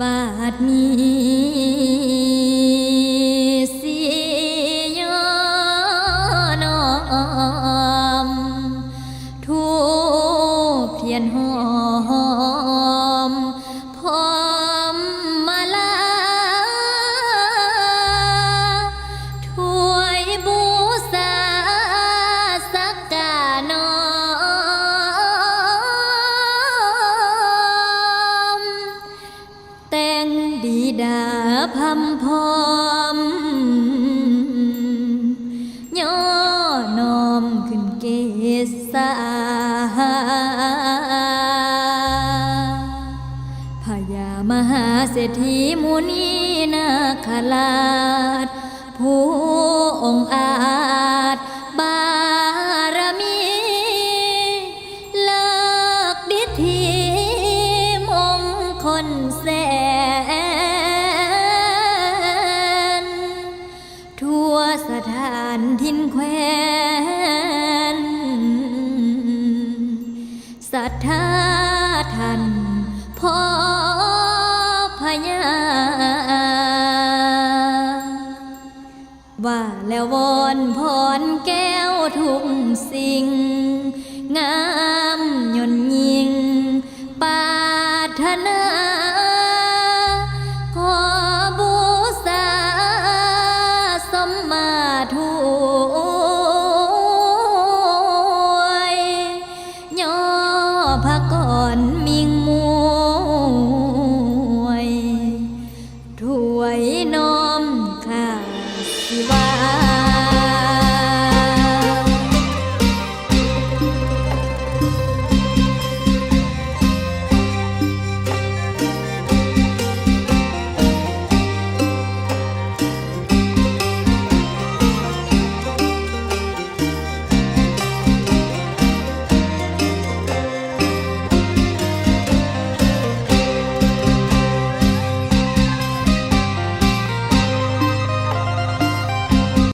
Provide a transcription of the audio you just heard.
บาดมีสียอนอมทูบเพียนหอม ดาพัมพอมย่อนอมขึ้นเกษาพญามหาเศรษฐีมุนีนาคราชผู้องอาจบารมีเลิกดิธีมงคลแสน ทั่วสถานทินแควนศรัทธาท่านพ่อพญาว่าแล้ววอนพรแก้วทุกสิ่งงาม พระก่อนมิง